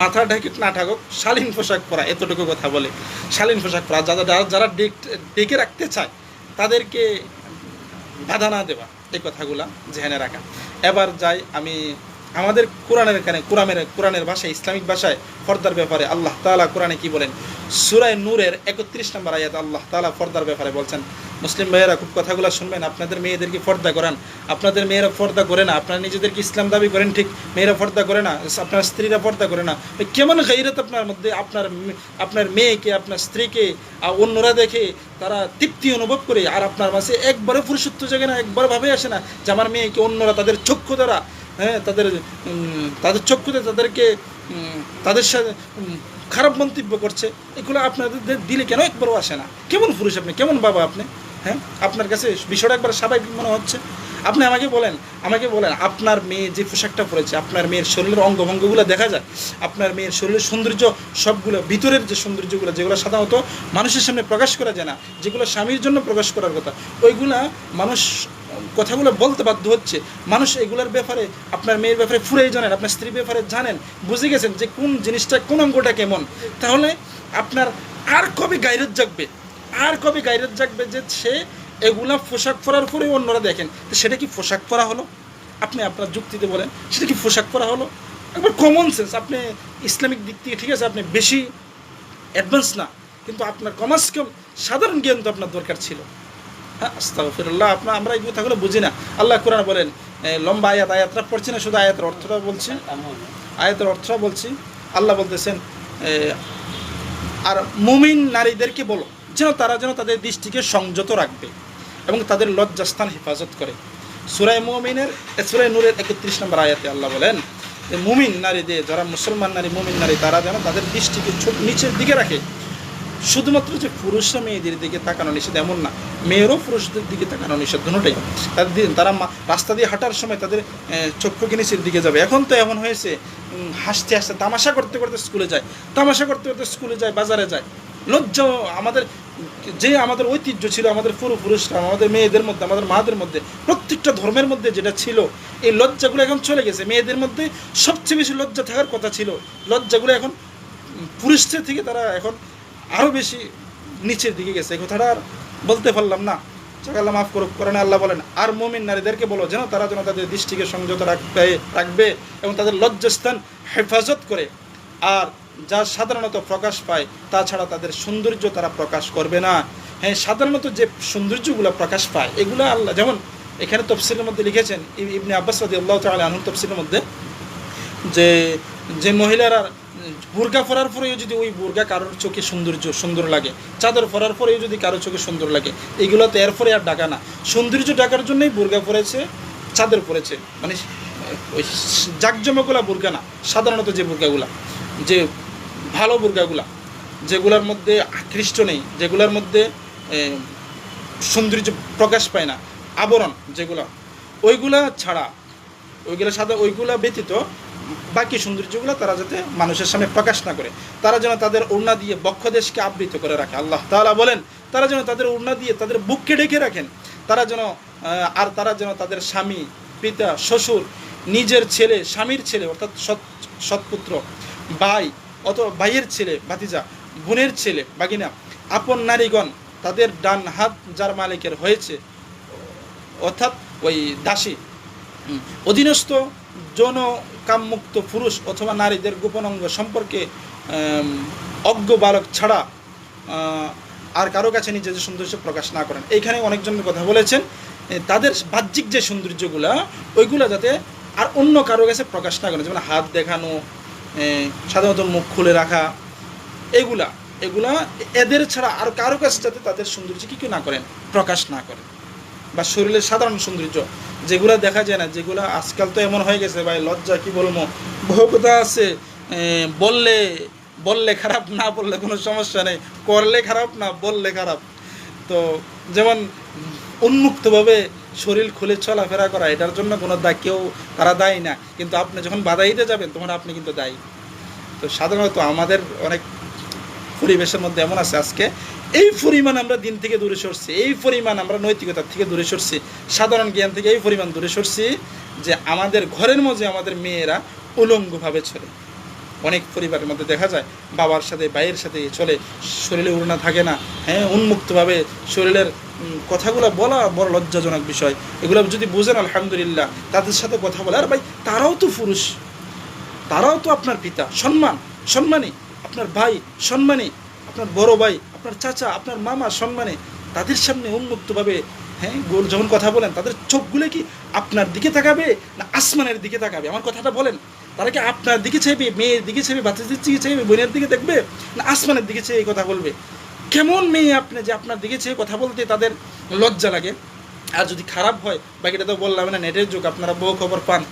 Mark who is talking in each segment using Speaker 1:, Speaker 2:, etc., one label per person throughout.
Speaker 1: মাথা ঢেকে না থাকুক শালীন পোশাক পরা, এতটুকু কথা বলে। শালীন পোশাক পরা, যারা যারা ডেকে রাখতে চায়, তাদেরকে বাধা না দেওয়া, এই কথাগুলা জেহানে রাখা। এবার যাই আমি আমাদের কোরআনের এখানে কোরআনের কোরআনের ভাষায়, ইসলামিক ভাষায় ফর্দার ব্যাপারে আল্লাহ তাআলা কোরআনে কি বলেন? সুরায় নূরের একত্রিশ নম্বর আয়াত আল্লাহ তাআলা ফর্দার ব্যাপারে বলছেন, মুসলিম ভাইয়েরা, খুব কথাগুলো শুনবেন, আপনাদের মেয়েদেরকে ফর্দা করান। আপনাদের মেয়েরা ফর্দা করে না, আপনারা নিজেদেরকে ইসলাম দাবি করেন ঠিক, মেয়েরা ফর্দা করে না, আপনার স্ত্রীরা ফর্দা করে না। কেমন গাইরত আপনার মধ্যে আপনার আপনার মেয়েকে, আপনার স্ত্রীকে অন্যরা দেখে তারা তৃপ্তি অনুভব করে, আর আপনার মাঝে একবারও পুরুষত্ব জাগে না একবার ভাবে আসে না যে আমার মেয়েকে অন্যরা তাদের চক্ষু দ্বারা হ্যাঁ তাদের তাদের চক্ষুতে তাদেরকে তাদের সাথে খারাপ মন্তব্য করছে, এগুলো আপনাদের দিলে কেন একবারও আসে না? কেমন পুরুষ আপনি? কেমন বাবা আপনি? হ্যাঁ আপনার কাছে বিষয়টা একবার স্বাভাবিক মনে হচ্ছে? আপনি আমাকে বলেন আমাকে বলেন, আপনার মেয়ে যে পোশাকটা পরেছে, আপনার মেয়ের শরীরের অঙ্গভঙ্গগুলো দেখা যায়? আপনার মেয়ের শরীরের সৌন্দর্য সবগুলো, ভিতরের যে সৌন্দর্যগুলো, যেগুলো সাধারণত মানুষের সামনে প্রকাশ করা যায় না, যেগুলো স্বামীর জন্য প্রকাশ করার কথা, ওইগুলা মানুষ কথাগুলো বলতে বাধ্য হচ্ছে। মানুষ এগুলোর ব্যাপারে, আপনার মেয়ের ব্যাপারে ফুরেই জানেন, আপনার স্ত্রীর ব্যাপারে জানেন, বুঝে গেছেন যে কোন জিনিসটা, কোন অঙ্গটা কেমন। তাহলে আপনার আর কবে গাইরত জাগবে? আর কবে গাইরত জাগবে যে সে এগুলা পোশাক পরার পরে অন্যরা দেখেন। তো সেটা কি পোশাক পরা হলো? আপনি আপনার যুক্তিতে বলেন, সেটা কি পোশাক পরা হলো? একবার কমন সেন্স আপনি ইসলামিক দিক থেকে ঠিক আছে, আপনি বেশি অ্যাডভান্স না, কিন্তু আপনার কমার্স কম সাধারণ জ্ঞান তো আপনার দরকার ছিল। হ্যাঁ আস্তাগফিরুল্লাহ আপনার আমরা এই কথাগুলো বুঝি না। আল্লাহ কোরআন বলেন লম্বা আয়াত, আয়াতরা পড়ছি না, শুধু আয়াতের অর্থটা বলছি। আয়াতের অর্থটা বলছি। আল্লাহ বলতেছেন আর মুমিন নারীদেরকে বলো, যেন তারা যেন তাদের দৃষ্টিকে সংযত রাখবে। এবং তাদের লজ্জাস্থান হেফাজত করে। সুরায় মুমিনের সুরায় নূরের একত্রিশ নম্বর আয়াতে আল্লাহ বলেন, যে মুমিন নারীদের যারা মুসলমান নারী, মুমিন নারী, তারা যেন তাদের দৃষ্টিকে ছোট, নিচের দিকে রাখে। শুধুমাত্র যে পুরুষরা মেয়েদের দিকে তাকানো নিষেধ, এমন না। মেয়েরও পুরুষদের দিকে তাকানো নিষেধ দুটোটাই তাদের তারা রাস্তা দিয়ে হাঁটার সময় তাদের চক্ষুকে নিচের দিকে যাবে? এখন তো এমন হয়েছে হাসতে হাসতে, তামাশা করতে করতে স্কুলে যায়। তামাশা করতে করতে স্কুলে যায়, বাজারে যায়। লজ্জা আমাদের যে আমাদের ঐতিহ্য ছিল, আমাদের পূর্বপুরুষরা, আমাদের মেয়েদের মধ্যে, আমাদের মাদের মধ্যে, প্রত্যেকটা ধর্মের মধ্যে যেটা ছিল, এই লজ্জাগুলো এখন চলে গেছে। মেয়েদের মধ্যে সবচেয়ে বেশি লজ্জা থাকার কথা ছিল, লজ্জাগুলো এখন পুরুষদের থেকে তারা এখন আরও বেশি নিচের দিকে গেছে। এই কথাটা আর বলতে পারলাম না। আল্লাহ মাফ করুক করেন আল্লাহ বলেন, আর মমিন নারীদেরকে বলো, যেন তারা যেন তাদের দৃষ্টিকে সংযত রাখবে রাখবে এবং তাদের লজ্জাস্থান হেফাজত করে। আর যা সাধারণত প্রকাশ পায়, তাছাড়া তাদের সৌন্দর্য তারা প্রকাশ করবে না। হ্যাঁ সাধারণত যে সৌন্দর্যগুলো প্রকাশ পায়, এগুলো আল্লাহ যেমন এখানে তফসিলের মধ্যে লিখেছেন ইব- ইবনে আব্বাস রাদি আল্লাহ তাআলা আনহু তফসিলের মধ্যে যে যে মহিলারা বুর্গা পরার পরেও যদি ওই বুর্গা কারোর চোখে সৌন্দর্য সুন্দর লাগে, চাদর পরার পরেও যদি কারোর চোখে সুন্দর লাগে এগুলো তো এরপরে আর ডাকা না। সৌন্দর্য ডাকার জন্যই বুর্গা পরেছে, চাদর পরেছে। মানে ওই জাকজমকগুলা বুর্গা না, সাধারণত যে বুর্গাগুলা যে ভালো বুর্গাগুলা যেগুলোর মধ্যে আকৃষ্ট নেই, যেগুলোর মধ্যে সৌন্দর্য প্রকাশ পায় না, আবরণ যেগুলো, ওইগুলা ছাড়া, ওইগুলো সাদা ওইগুলা ব্যতীত বাকি সৌন্দর্যগুলো তারা যাতে মানুষের সামনে প্রকাশ না করে। তারা যেন তাদের ওড়না দিয়ে বক্ষদেশকে আবৃত করে রাখে। আল্লাহ তাআলা বলেন, তারা যেন তাদের ওড়না দিয়ে তাদের বুককে ঢেকে রাখেন। তারা যেন আর তারা যেন তাদের স্বামী, পিতা, শ্বশুর, নিজের ছেলে, স্বামীর ছেলে, অর্থাৎ সৎ, সৎপুত্র, ভাই অথবা ভাইয়ের ছেলে, ভাতিজা, বোনের ছেলে বাগিনা আপন নারীগণ, তাদের ডান হাত যার মালিকের হয়েছে, অর্থাৎ ওই দাসী। অধীনস্থ যৌন কামমুক্ত পুরুষ অথবা নারীদের গোপন অঙ্গ সম্পর্কে অজ্ঞ বালক ছাড়া আর কারও কাছে নিজেদের সৌন্দর্য প্রকাশ না করেন। এইখানে অনেকজনের কথা বলেছেন তাদের বাহ্যিক যে সৌন্দর্যগুলা, ওইগুলো যাতে আর অন্য কারও কাছে প্রকাশ না করেন। যেমন হাত দেখানো সাধারণত মুখ খুলে রাখা, এগুলা এগুলা এদের ছাড়া আর কারও কাছে যাতে তাদের সৌন্দর্য কি কি না করেন, প্রকাশ না করেন। বা শরীরের সাধারণ সৌন্দর্য, যেগুলো দেখা যায় না, যেগুলো আজকাল তো এমন হয়ে গেছে, ভাই, লজ্জা, কি বলব? বহু কথা আছে বললে বললে খারাপ, না বললে কোনো সমস্যা নেই, করলে খারাপ, না বললে খারাপ। তো যেমন উন্মুক্তভাবে শরীর খুলে চলাফেরা করা, এটার জন্য কোনো দায় কেউ, তারা দায়ী না। কিন্তু আপনি যখন বাধা দিতে যাবেন, তখন আপনি কিন্তু দায়ী। তো সাধারণত আমাদের অনেক পরিবেশের মধ্যে এমন আছে আজকে, এই পরিমাণ আমরা দিন থেকে দূরে সরছি, এই পরিমাণ আমরা নৈতিকতার থেকে দূরে সরছি, সাধারণ জ্ঞান থেকে এই পরিমাণ দূরে সরছি যে আমাদের ঘরের মধ্যে আমাদের মেয়েরা উলঙ্গভাবে চলে। অনেক পরিবারের মধ্যে দেখা যায়, বাবার সাথে, ভাইয়ের সাথে চলে, শরীরে উড়না থাকে না হ্যাঁ উন্মুক্তভাবে শরীরের কথাগুলো বলা বড় লজ্জাজনক বিষয়। এগুলো যদি বুঝেন, আলহামদুলিল্লাহ, তাদের সাথে কথা বলে, আর ভাই, তারাও তো পুরুষ, তারাও তো আপনার পিতা, সম্মান, সম্মানী, আপনার ভাই, সম্মানী, আপনার বড় ভাই, আপনার চাচা, আপনার মামা, সম্মানে, তাদের সামনে উন্মুক্তভাবে হ্যাঁ গোল যখন কথা বলেন, তাদের চোখগুলো কি আপনার দিকে তাকাবে না আসমানের দিকে তাকাবে? আমার কথাটা বলেন। তারা কি আপনার দিকে চাইবে, মেয়ের দিকে চাইবে, বাচ্চাদের দিকে চাইবে বোনের দিকে দেখবে, না আসমানের দিকে চেয়ে এই কথা বলবে? কেমন মেয়ে আপনি যে আপনার দিকে চেয়ে কথা বলতে তাদের লজ্জা লাগে? আর যদি খারাপ হয়, বাকিটা তো বললাম না, নেটের যুগ, আপনারা বহু খবর পান।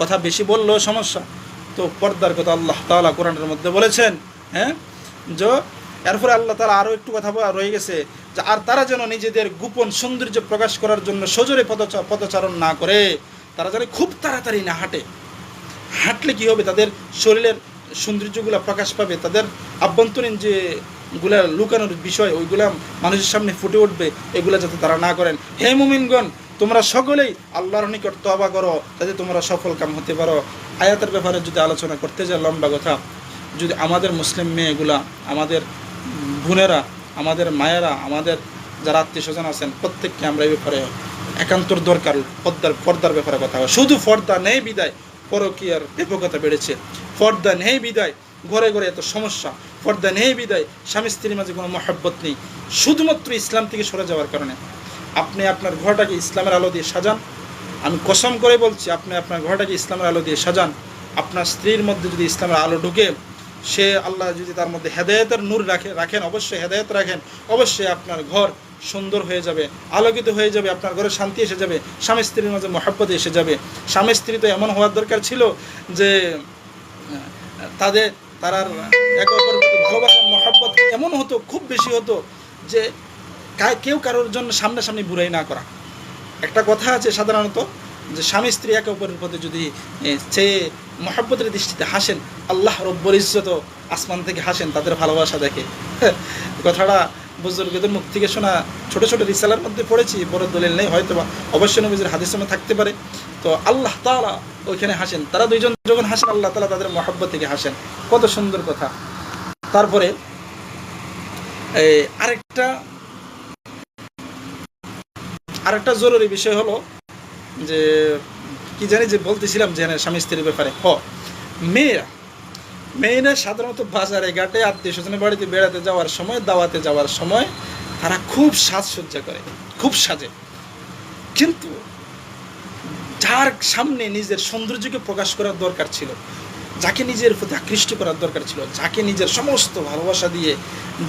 Speaker 1: কথা বেশি বললেও সমস্যা। তো পর্দার কথা আল্লাহ তাআলা কোরআনের মধ্যে বলেছেন হ্যাঁ? যে এরপরে আল্লাহ তাআলা আরও একটু কথা রয়ে গেছে, যে আর তারা যেন নিজেদের গোপন সৌন্দর্য প্রকাশ করার জন্য সজোরে পদচা, পদচারণ না করে, তারা যেন খুব তাড়াতাড়ি না হাঁটে। হাঁটলে কি হবে? তাদের শরীরের সৌন্দর্যগুলো প্রকাশ পাবে, তাদের আভ্যন্তরীণ যে গুলা লুকানোর বিষয়, ওইগুলা মানুষের সামনে ফুটে উঠবে, এগুলা যাতে তারা না করেন। হে মুমিনগণ, তোমরা সকলেই আল্লাহর নিকট তবা করো, যাতে তোমরা সফল কাম হতে পারো। আয়াতের ব্যাপারে যদি আলোচনা করতে যায় লম্বা কথা, যদি আমাদের মুসলিম মেয়েগুলা, আমাদের বোনেরা, আমাদের মায়েরা, আমাদের যারা আত্মীয় স্বজন আছেন, প্রত্যেককে আমরা এই ব্যাপারে একান্তর দরকার, পর্দার পর্দার ব্যাপারে কথা শুধু পর্দা নেই বিদায় পরকীয়ার ব্যাপকতা বেড়েছে। পর্দা নেই বিদায়, ঘরে ঘরে এত সমস্যা। পর্দা নেই বিদায়, স্বামী স্ত্রীর মাঝে কোনো মহাব্বত নেই। শুধুমাত্র ইসলাম থেকে সরে যাওয়ার কারণে। আপনি আপনার ঘরটাকে ইসলামের আলো দিয়ে সাজান। আমি কসম করে বলছি, আপনি আপনার ঘরটাকে ইসলামের আলো দিয়ে সাজান। আপনার স্ত্রীর মধ্যে যদি ইসলামের আলো ঢুকে, সে আল্লাহ যদি তার মধ্যে হেদায়তের নূর রাখে রাখেন, অবশ্যই হেদায়ত রাখেন। অবশ্যই আপনার ঘর সুন্দর হয়ে যাবে, আলোকিত হয়ে যাবে, আপনার ঘরে শান্তি এসে যাবে, স্বামী স্ত্রীর মাঝে মহাব্বত এসে যাবে। স্বামী স্ত্রী তো এমন হওয়ার দরকার ছিল যে তাদের তারার একে প্রতি ভালোবাসা মহাব্বত এমন হতো, খুব বেশি হতো যে কেউ কারোর জন্য সামনাসামনি বুড়াই না করা। একটা কথা আছে সাধারণত যে, স্বামী স্ত্রী একে অপরের প্রতি যদি চেয়ে মহাব্বতের দৃষ্টিতে হাসেন, আল্লাহ রব্বর ইজ্জত আসমান থেকে হাসেন, তাদের ভালোবাসা দেখে। কথাটা বুজুর্গদের মুখ থেকে শোনা ছোট ছোট রিসালার মধ্যে পড়েছি, বড় দলিল নেই হয়তো বা অবশ্যই নবীজের হাদিস থাকতে পারে। তো আল্লাহ তাআলা ওইখানে হাসেন, তারা দুইজন যখন হাসেন, আল্লাহ তাআলা তাদের মহাব্বত থেকে হাসেন। কত সুন্দর কথা। তারপরে আরেকটা আরেকটা জরুরি বিষয় হলো যে, কি জানি যে বলতেছিলাম যে স্বামী স্ত্রীর ব্যাপারে। হ, মেয়েরা মেয়েরা সাধারণত বাজারে ঘাটে আত্মীয় স্বজনের বাড়িতে বেড়াতে যাওয়ার সময়, দাওয়াতে যাওয়ার সময় তারা খুব সাজসজ্জা করে, খুব সাজে। কিন্তু যার সামনে নিজের সৌন্দর্যকে প্রকাশ করার দরকার ছিল, যাকে নিজের প্রতি আকৃষ্ট করার দরকার ছিল, যাকে নিজের সমস্ত ভালোবাসা দিয়ে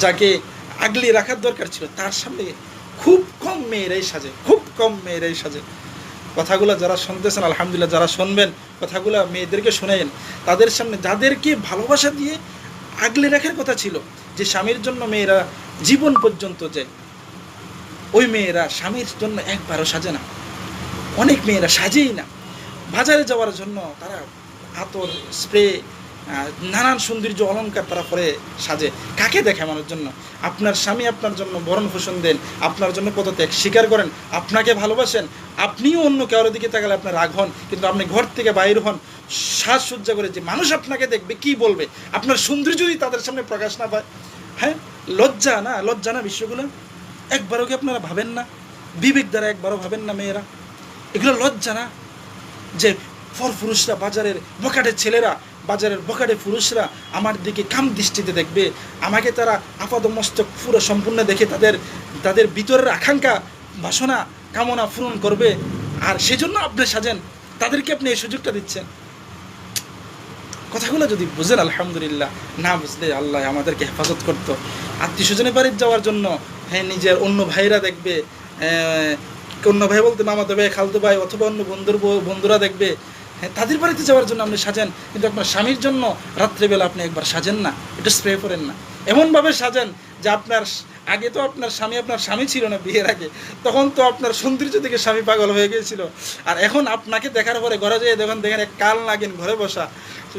Speaker 1: যাকে আগলে রাখার দরকার ছিল, তার সামনে খুব কম মেয়েরাই সাজে, খুব কম মেয়েরাই সাজে। কথাগুলো যারা শুনতেছেন, আলহামদুলিল্লাহ যারা শুনবেন, কথাগুলো মেয়েদেরকে শোনেন, তাদের সামনে যাদেরকে ভালোবাসা দিয়ে আগলে রাখার কথা ছিল, যে স্বামীর জন্য মেয়েরা জীবন পর্যন্ত যায় ওই মেয়েরা স্বামীর জন্য একবারও সাজে না। অনেক মেয়েরা সাজেই না। বাজারে যাওয়ার জন্য তারা আতর, স্প্রে নানান সৌন্দর্য অলংকার তারা পরে সাজে। কাকে দেখানোর জন্য? আপনার স্বামী আপনার জন্য ভরণ পোষণ দেন, আপনার জন্য কত ত্যাগ স্বীকার করেন, আপনাকে ভালোবাসেন, আপনিও অন্য কারোর দিকে তাকালে আপনার রাগ হন, কিন্তু আপনি ঘর থেকে বাইর হন, সাজসজ্জা করে যে মানুষ আপনাকে দেখবে, কি বলবে? আপনার সৌন্দর্য যদি তাদের সামনে প্রকাশ না পায় হ্যাঁ? লজ্জা না লজ্জা না বিষয়গুলো? একবারও কি আপনারা ভাবেন না? বিবেক দ্বারা একবারও ভাবেন না মেয়েরা? এগুলো লজ্জা না? যে ফর পুরুষরা বাজারের বকাটের ছেলেরা বাজারের বকাটে পুরুষরা আমার দিকে কাম দৃষ্টিতে দেখবে, আমাকে তারা আপাদ মস্তক পুরো সম্পূর্ণ দেখে তাদের তাদের ভিতরের আকাঙ্ক্ষা, বাসনা, কামনা পূরণ করবে। আর সেজন্য আপনি সাজেন, তাদেরকে আপনি এই সুযোগটা দিচ্ছেন। কথাগুলো যদি বুঝেন, আলহামদুলিল্লাহ, না বুঝলে আল্লাহ আমাদেরকে হেফাজত করতো। আত্মীয় স্বজনের বাড়ির যাওয়ার জন্য হ্যাঁ নিজের অন্য ভাইরা দেখবে অন্য ভাই বলতে মামাতো ভাই, খালতো ভাই, অথবা অন্য বন্ধুর বন্ধুরা দেখবে হ্যাঁ তাদের বাড়িতে যাওয়ার জন্য আপনি সাজেন, কিন্তু আপনার স্বামীর জন্য রাত্রেবেলা আপনি একবার সাজেন না, একটু স্প্রে করেন না। এমনভাবে সাজেন যে আপনার আগে তো আপনার স্বামী আপনার স্বামী ছিল না বিয়ের আগে, তখন তো আপনার সৌন্দর্য থেকে স্বামী পাগল হয়ে গিয়েছিল। আর এখন আপনাকে দেখার পরে ঘরে যেয়ে দেখুন, দেখেন এক কাল লাগেন ঘরে বসা।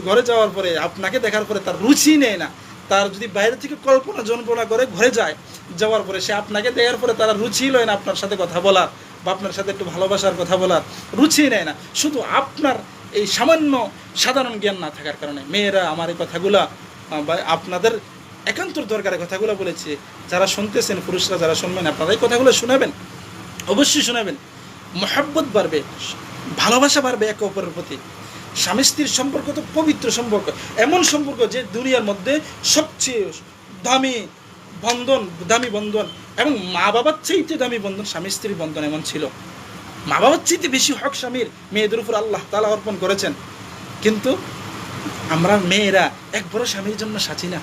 Speaker 1: ঘরে যাওয়ার পরে আপনাকে দেখার পরে তার রুচি নেয় না। তার যদি বাইরে থেকে কল্পনা জল্পনা করে ঘরে যায়, যাওয়ার পরে সে আপনাকে দেখার পরে তারা রুচি লয় না আপনার সাথে কথা বলার। বা আপনার সাথে একটু ভালোবাসার কথা বলার রুচি নেয় না। শুধু আপনার এই সামান্য সাধারণ জ্ঞান না থাকার কারণে মেয়েরা আমার এই কথাগুলা বা আপনাদের একান্তর দরকারের কথাগুলো বলেছে। যারা শুনতেছেন, পুরুষরা যারা শুনবেন, আপনারা এই কথাগুলো শোনাবেন, অবশ্যই শোনাবেন। মহাব্বত বাড়বে, ভালোবাসা বাড়বে একে অপরের প্রতি। স্বামী স্ত্রীর সম্পর্ক তো পবিত্র সম্পর্ক। এমন সম্পর্ক যে দুনিয়ার মধ্যে সবচেয়ে দামি বন্ধন, দামি বন্ধন এবং মা বাবার চাইতে দামি বন্ধন, স্বামী স্ত্রীর বন্ধন এমন ছিল। মা বাবার চাইতে বেশি হক স্বামীর মেয়েদের উপর আল্লাহ তালা অর্পণ করেছেন। কিন্তু আমরা মেয়েরা একবারও স্বামীর জন্য সাচি না,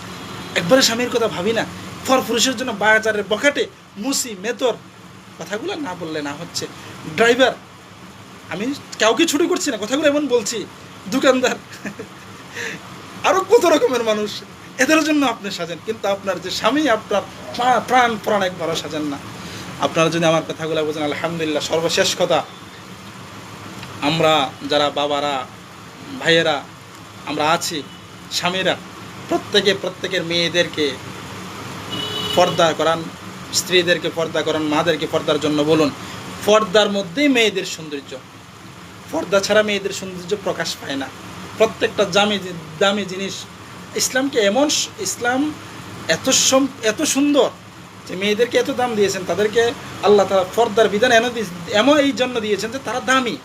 Speaker 1: একবারও স্বামীর কথা ভাবি না। ফর পুরুষের জন্য বাজারের বখাটে মুসি, মেতর কথাগুলো না বললে না হচ্ছে। ড্রাইভার, আমি কাউকে ছুটি করছি না, কথাগুলো এমন বলছি। দোকানদার আরও কত রকমের মানুষ। এদের জন্য আপনি সাজেন, কিন্তু আপনার যে স্বামী, আপনার প্রা- প্রাণ প্রাণ একবারও সাজেন না। আপনারা যদি আমার কথাগুলো বোঝেন, আলহামদুলিল্লাহ, সর্বশেষ কথা, আমরা যারা বাবারা, ভাইয়েরা, আমরা আছি, স্বামীরা, প্রত্যেকে, প্রত্যেকের মেয়েদেরকে পর্দা করান, স্ত্রীদেরকে পর্দা করান, মাদেরকে পর্দার জন্য বলুন, পর্দার মধ্যেই মেয়েদের সৌন্দর্য। পর্দা ছাড়া মেয়েদের সৌন্দর্য প্রকাশ পায় না। প্রত্যেকটা দামি দামি জিনিস ইসলামকে এমন ইসলাম এত এত সুন্দর যে মেয়েদেরকে এত দাম দিয়েছেন, তাদেরকে আল্লাহ তারা ফর্দার বিধান এমন এমন এই জন্য দিয়েছেন যে তারা দামি।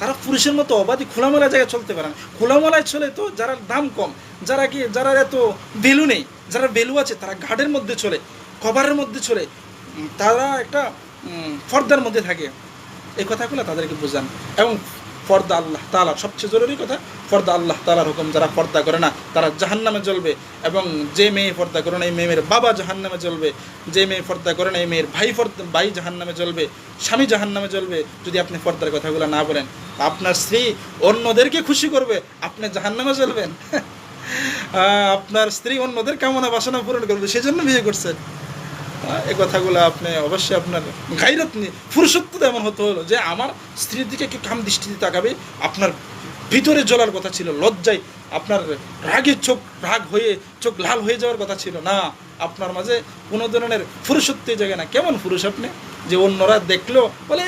Speaker 1: তারা পুরুষের মতো অবাধি খোলামেলা জায়গায় চলতে পারে না। খোলামেলায় চলে তো যারা দাম কম, যারা কি যারা এত ভ্যালু নেই, যারা ভ্যালু আছে, তারা ঘাটের মধ্যে চলে, কভারের মধ্যে চলে তারা একটা ফর্দার মধ্যে থাকে। এই কথাগুলো তাদেরকে বোঝান। এবং পর্দা আল্লাহ তালার সবচেয়ে জরুরি কথা পর্দা আল্লাহ তালার হুকুম যারা পর্দা করে না, তারা জাহান্নামে জ্বলবে এবং যে মেয়ে পর্দা করে না, এই মেয়ের বাবা জাহান্নামে জ্বলবে। যে মেয়ে পর্দা করে না, এই মেয়ের ভাই পর্দা ভাই জাহান্নামে জ্বলবে, স্বামী জাহান্নামে জ্বলবে। যদি আপনি পর্দার কথাগুলো না বলেন আপনার স্ত্রী অন্যদেরকে খুশি করবে, আপনি জাহান্নামে জ্বলবেন। আপনার স্ত্রী অন্যদের কামনা বাসনা পূরণ করবে, সেজন্য বিয়ে করছেন। এই কথাগুলো আপনি অবশ্যই আপনার গাইরত নিয়ে পুরুষত্ব এমন হতে হলো যে আমার স্ত্রীর দিকে কি কাম দৃষ্টিতে তাকাবে, আপনার ভিতরে জ্বলার কথা ছিল, লজ্জায় আপনার রাগে চোখ রাগ হয়ে, চোখ লাল হয়ে যাওয়ার কথা ছিল। না, আপনার মাঝে কোনো ধরনের পুরুষত্বের জায়গা না কেমন পুরুষ আপনি? যে অন্যরা দেখল, বলে